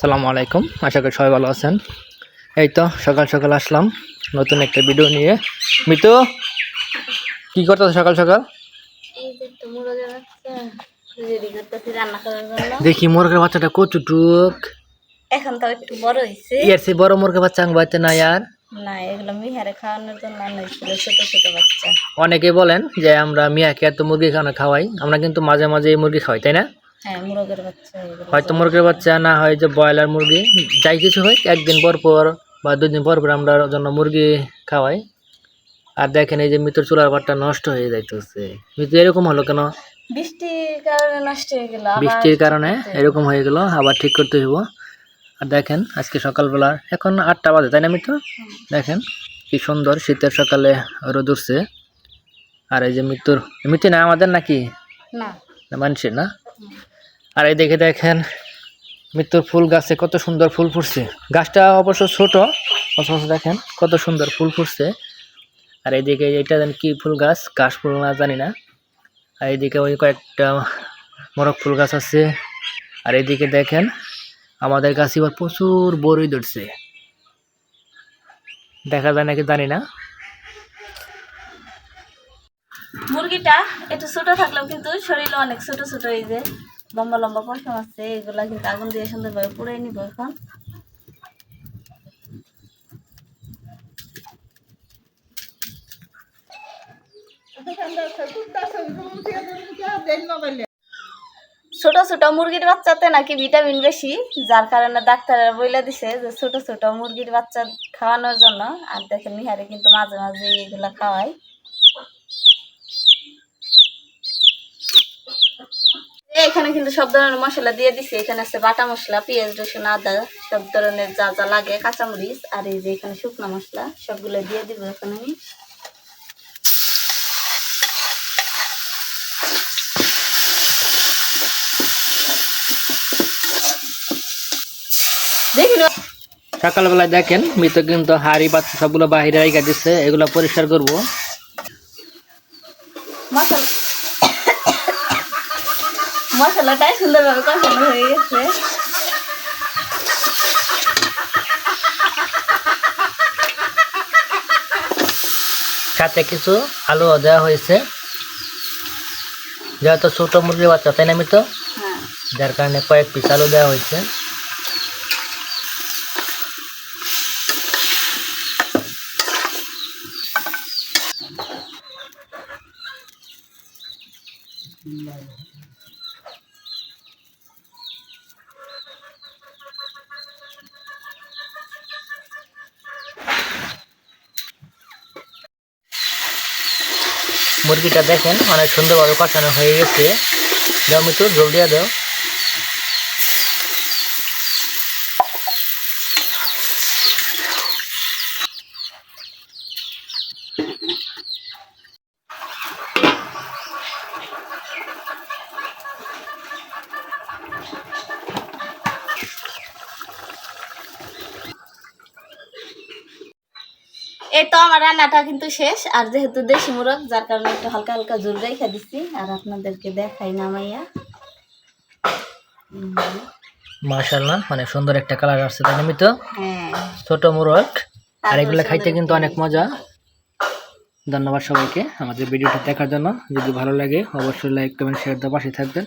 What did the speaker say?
সালামু আলাইকুম। আশা করি সবাই ভালো আছেন। এই তো সকাল সকাল আসলাম। নতুন একটা ভিডিও নিয়ে। মিতু কি করতেছ সকাল সকাল? বাচ্চা দেখি মুরগের বাচ্চাটা কতটুক। এখন তো একটু বড় হয়েছে ইয়ার সে বড় মুরগের বাচ্চা আং বাড়িতে না আর। না এগুলো মিহারে খাওয়ানোর জন্য আনা হয়েছিল ছোট ছোট বাচ্চা। অনেকে বলেন যে আমরা মিয়াকে এত মুরগি খাওয়ানো খাওয়াই। আমরা কিন্তু মাঝে মাঝে এই মুরগি খাওয়াই তাই না? হ্যাঁ মুরগের বাচ্চা হয়তো মুরগির বাচ্চা না হয় যে ব্রয়লার মুরগি যাই কিছু হয় একদিন পর পর বা দুদিন পর পর আমরা জন্য মুরগি খাওয়াই। আর দেখেন এই যে মৃত্যুর চুলার পাটটা নষ্ট হয়ে যাইতেছে। মৃত্যু এরকম হলো কেন? বৃষ্টির কারণে নষ্ট হয়ে গেল বৃষ্টির কারণে এরকম হয়ে গেল আবার ঠিক করতে হইব। আর দেখেন আজকে সকালবেলা এখন আটটা বাজে তাই না মৃত্যু দেখেন কি সুন্দর শীতের সকালে রোদ উঠছে। আর এই যে মৃত্যুর মৃত্যু না আমাদের নাকি? না মানুষের না? আর এই দেখে দেখেন মৃত্যুর ফুল গাছে কত সুন্দর ফুল ফুটছে। গাছটা অবশ্য ছোট, অথচ দেখেন কত সুন্দর ফুল ফুটছে। আর এইদিকে এটা কি ফুল গাছ? কাশ ফুল না, জানি না। আর এইদিকে ওই কয়েকটা মোরগ ফুল গাছ আছে। আর এইদিকে দেখেন আমাদের গাছে এবার প্রচুর বড়ই ধরছে। দেখা যায় নাকি জানি না। মুরগিটা একটু ছোট থাকলেও কিন্তু শরীরে অনেক ছোট ছোট এই যে লম্বা লম্বা পশম আছে, এগুলা কিন্তু আগুন দিয়ে সুন্দরভাবে পুড়ে নিব এখন। ছোট ছোট মুরগির বাচ্চাতে নাকি ভিটামিন বেশি, যার কারণে ডাক্তাররা বইলা দিছে যে ছোট ছোট মুরগির বাচ্চা খাওয়ানোর জন্য। আর দেখেন মিহারে কিন্তু মাঝে মাঝে এগুলা খাওয়াই এখানে কিন্তু সব ধরনের মশলা দিয়ে দিছি। এখানে আছে বাটা মশলা পেঁয়াজ রসুন আদা সব ধরনের যা যা লাগে কাঁচামরিচ আর এই যে এখানে শুকনো মশলা সবগুলো দিয়ে দিব এখন আমি। সকালবেলায় দেখেন মৃত কিন্তু হাড়ি বাচ্চা সবগুলো বাহিরে রেখে দিচ্ছে এগুলো পরিষ্কার করব। মশলা মশলাটাই সুন্দরভাবে কষানো হয়ে গেছে। সাথে কিছু আলু দেওয়া হয়েছে। যেহেতু ছোট মুরগির বাচ্চা তাই না মৃত? হ্যাঁ। যার কারণে কয়েক পিস আলু দেওয়া হয়েছে। মুরগিটা দেখেন অনেক সুন্দরভাবে কষানো হয়ে গেছে। দাও মিতু জল দিয়ে দাও। এই তো আমার রান্নাটা কিন্তু শেষ আর যেহেতু দেশি মুরগ যার কারণে একটু হালকা হালকা ঝোল রেখে দিচ্ছি আর আপনাদেরকে দেখাই নামাইয়া মাশাল্লাহ অনেক সুন্দর একটা কালার আসছে তাই হ্যাঁ। ছোট মুরগ আর এগুলো খাইতে কিন্তু অনেক মজা। ধন্যবাদ সবাইকে আমাদের ভিডিওটা দেখার জন্য। যদি ভালো লাগে অবশ্যই লাইক কমেন্ট শেয়ার দেওয়া পাশে থাকবেন।